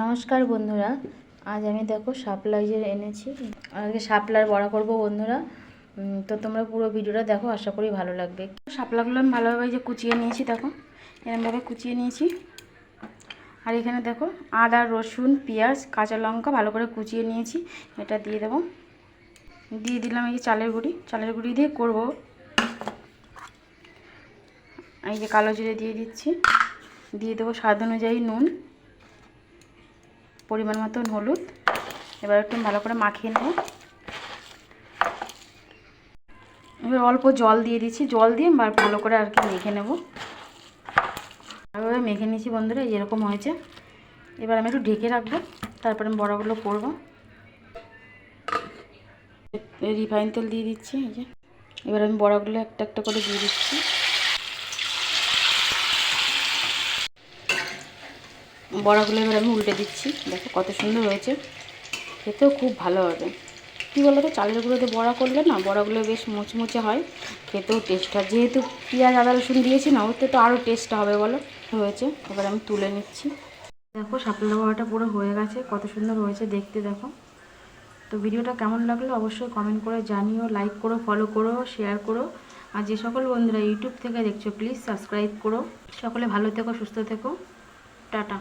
নমস্কার বন্ধুরা, আজ আমি দেখো শাপলাইজের এনেছি। আজকে শাপলার বড়া করব বন্ধুরা। তো তোমরা পুরো ভিডিওটা দেখো, আশা করি ভালো লাগবে। শাপলাগুলো আমি ভালোভাবে যে কুচিয়ে নিয়েছি, দেখো। এরমভাবে কুচিয়ে নিয়েছি। আর এখানে দেখো আদা, রসুন, পেঁয়াজ, কাঁচা লঙ্কা ভালো করে কুচিয়ে নিয়েছি। এটা দিয়ে দেবো। দিয়ে দিলাম এই যে চালের গুঁড়ি। চালের গুঁড়ি দিয়ে করব। এই যে কালো জিরে দিয়ে দিচ্ছি। দিয়ে দেবো স্বাদ অনুযায়ী নুন। পরিমাণ মতন হলুদ। এবার একটু ভালো করে মাখিয়ে নেব। এবার অল্প জল দিয়ে দিচ্ছি। জল দিয়ে ভালো করে আর কি মেখে নেব। ভালোভাবে মেখে নিয়েছি বন্ধুরা এরকম হয়েছে। এবার আমি একটু ঢেকে রাখব, তারপরে আমি বড়াগুলো করব। রিফাইন তেল দিয়ে দিচ্ছি, এই যে। এবার আমি বড়াগুলো একটা একটা করে দিয়ে দিচ্ছি। বড়াগুলো এবার আমি উল্টে দিচ্ছি। দেখো কত সুন্দর হয়েছে। খেতেও খুব ভালো হবে। কী বলো তো চালের গুঁড়োতে বড়া করলে না, বড়াগুলো বেশ মুচমুচে হয়। খেতেও টেস্ট হয় যেহেতু পেঁয়াজ, আদা, রসুন দিয়েছি না, ওতে তো আরও টেস্ট হবে বলো। হয়েছে। এবার আমি তুলে নিচ্ছি। দেখো শাপলা বড়াটা পুরো হয়ে গেছে। কত সুন্দর হয়েছে দেখতে, দেখো। তো ভিডিওটা কেমন লাগল অবশ্যই কমেন্ট করে জানিও লাইক করো ফলো করো শেয়ার করো। আর যে সকল বন্ধুরা ইউটিউব থেকে দেখছ প্লিজ সাবস্ক্রাইব করো। সকলে ভালো থেকো, সুস্থ থেকো। টাটা।